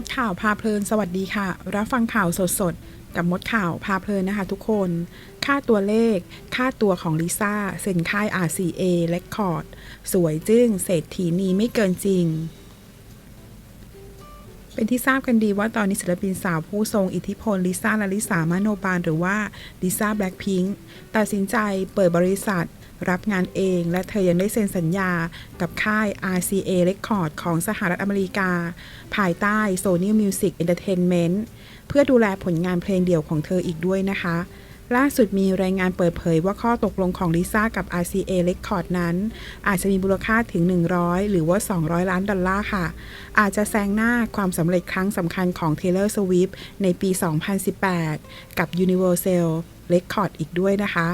ดข่าวพาเพลินสวัสดีค่ะ รับฟังข่าวสดๆ กับมดข่าวพาเพลินนะคะทุกคน ค่าตัวเลข ค่าตัวของลิซ่าเซ็นค่าย RCA Record สวยจึ้งเศรษฐีนีไม่เกินจริง เป็นที่ทราบกันดีว่าตอนนี้ศิลปินสาวผู้ทรงอิทธิพลลิซ่าลาลิสามาโนบาลหรือว่าลิซ่าแบล็ k พิง k ตัดสินใจเปิดบริษัท รับงานเองและเธอยังได้เซ็นสัญญากับค่าย RCA Record ของสหรัฐอเมริกา ภายใต้ Sony Music Entertainment เพื่อดูแลผลงานเพลงเดี่ยวของเธออีกด้วยนะคะ ล่าสุดมีรายงานเปิดเผยว่าข้อตกลงของลิซ่ากับ RCA Record นั้น อาจจะมีมูลค่าถึง 100 หรือว่า 200 ล้านดอลลาร์ค่ะ อาจจะแซงหน้าความสำเร็จครั้งสำคัญของ Taylor Swift ในปี 2018 กับ Universal Record อีกด้วยนะคะ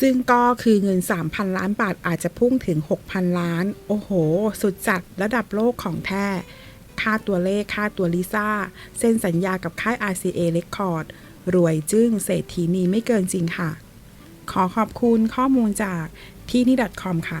ซึ่งก็คือเงิน 3,000 ล้านบาทอาจจะพุ่งถึง 6,000 ล้าน โอ้โห สุดจัดระดับโลกของแท้ ค่าตัวเลขค่าตัวลิซ่า เซ็นสัญญากับค่าย RCA Record รวยจึ้งเศรษฐีนีไม่เกินจริงค่ะ ขอขอบคุณข้อมูลจากที่นี่ .com ค่ะ